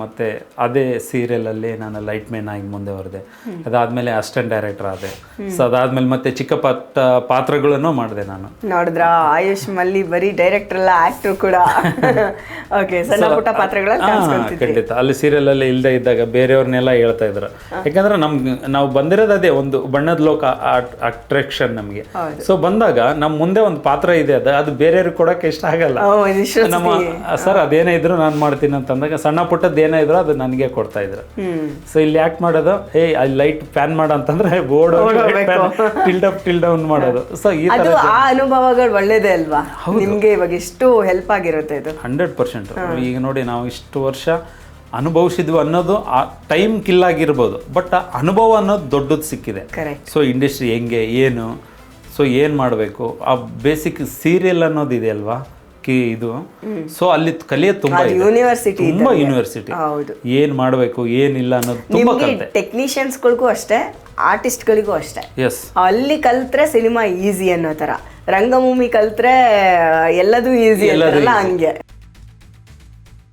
ಮತ್ತೆ ಅದೇ ಸೀರಿಯಲ್ ಅಲ್ಲಿ ನಾನು ಲೈಟ್ ಮ್ಯಾನ್ ಆಗಿ ಮುಂದೆ ಹೊರದೆ. ಅದಾದ್ಮೇಲೆ ಅಸಿಸ್ಟೆಂಟ್ ಡೈರೆಕ್ಟರ್ ಆದೆ. ಸೊ ಅದಾದ್ಮೇಲೆ ಮತ್ತೆ ಚಿಕ್ಕ ಪಟ್ಟ ಪಾತ್ರಗಳನ್ನು ಮಾಡಿದೆ ನಾನು. ನೋಡಿದ್ರ? ಆಯುಷ್ ಮಲ್ಲಿ ಬರೀ ಡೈರೆಕ್ಟರ್ ಅಲ್ಲ ಆಕ್ಟರ್ ಕೂಡ. ಓಕೆ ಸಣ್ಣ ಪುಟ್ಟ ಪಾತ್ರಗಳಲ್ಲಿ ಖಂಡಿತ. ಅಲ್ಲಿ ಸೀರಿಯಲ್ ಅಲ್ಲಿ ಇಲ್ದೇ ಇದ್ದಾಗ ಬೇರೆಯವ್ರನ್ನೆಲ್ಲ ಹೇಳ್ತಾ ಇದ್ರು. ಯಾಕಂದ್ರೆ ನಮ್ ನಾವು ಬಂದಿರೋದು ಅದೇ ಒಂದು ಬಣ್ಣದ ಲೋಕ ಅಟ್ರಾಕ್ಷನ್ ನಮಗೆ. ಸೊ ಬಂದಾಗ ನಮ್ ಮುಂದೆ ಒಂದು ಪಾತ್ರ ಇದೆ ಅದು ಅದು ಬೇರೆಯವ್ರಿಗೆ ಕೊಡಕ್ಕೆ ಇಷ್ಟ ಆಗಲ್ಲ. ನಮ್ಮ ಸರ್ ಅದೇನೇ ಇದ್ರು ನಾನು ಮಾಡ್ತೀನಿ ಅಂತಂದಾಗ ಸಣ್ಣ ಪುಟ್ಟದ್ದು ಏನೇ ಇದ್ರು ಅದು ನನಗೆ ಕೊಡ್ತಾ ಇದ್ರು. ಸೊ ಇಲ್ಲಿ ಆಕ್ಟ್ ಮಾಡೋದು ಏ ಅಲ್ಲಿ ಲೈಟ್ ಫ್ಯಾನ್ ಮಾಡು ಅಂತಂದ್ರೆ board tilt up tilt down ಮಾಡೋದು. ಸೊ ಈ ತರ ಅದು ಆ ಅನುಭವಗಳು ಒಳ್ಳೇದೇ ಅಲ್ವಾ? ನಿಮಗೆ ಇವಾಗ ಎಷ್ಟು ಹೆಲ್ಪ್ ಆಗಿರುತ್ತೆ ಇದು. Hundred percent. ಈಗ ನೋಡಿ ನಾವು ಇಷ್ಟು ವರ್ಷ ಅನುಭವಿಸಿದ್ವಿ ಅನ್ನೋದು ಆ ಟೈಮ್ ಕಿಲ್ ಆಗಿರ್ಬೋದು. ಬಟ್ ಆ ಅನುಭವ ಅನ್ನೋದು ದೊಡ್ಡದು ಸಿಕ್ಕಿದೆ. ಕರೆಕ್ಟ್ ಸೊ ಇಂಡಸ್ಟ್ರಿ ಹೆಂಗೆ ಏನು? ಸೊ ಏನು ಮಾಡಬೇಕು? ಆ ಬೇಸಿಕ್ ಸೀರಿಯಲ್ ಅನ್ನೋದು ಇದೆ ಅಲ್ವಾ? ಕಿ ಇದು. ಸೊ ಅಲ್ಲಿ ಕಲಿಯೋದು ತುಂಬಾ ಇದೆ. ಯೂನಿವರ್ಸಿಟಿ ತುಂಬಾ ಯೂನಿವರ್ಸಿಟಿ ಹೌದು. ಏನು ಮಾಡಬೇಕು ಏನಿಲ್ಲ ಅನ್ನೋದು ತುಂಬಾ ನಿಮ್ಗೆ ಕಲಿತೆ. ಟೆಕ್ನಿಷಿಯನ್ಸ್ಗಳಿಗೂ ಅಷ್ಟೇ ಆರ್ಟಿಸ್ಟ್ಗಳಿಗೂ ಅಷ್ಟೇ. ಎಸ್ ಅಲ್ಲಿ ಕಲ್ತ್ರೆ ಸಿನಿಮಾ ಈಸಿ ಅನ್ನೋ ತರ ರಂಗಭೂಮಿ ಕಲ್ತ್ರೆ ಎಲ್ಲದೂ ಈಸಿ ಎಲ್ಲದೂ ಅಂತಾರಲ್ಲ ಹಂಗೆ.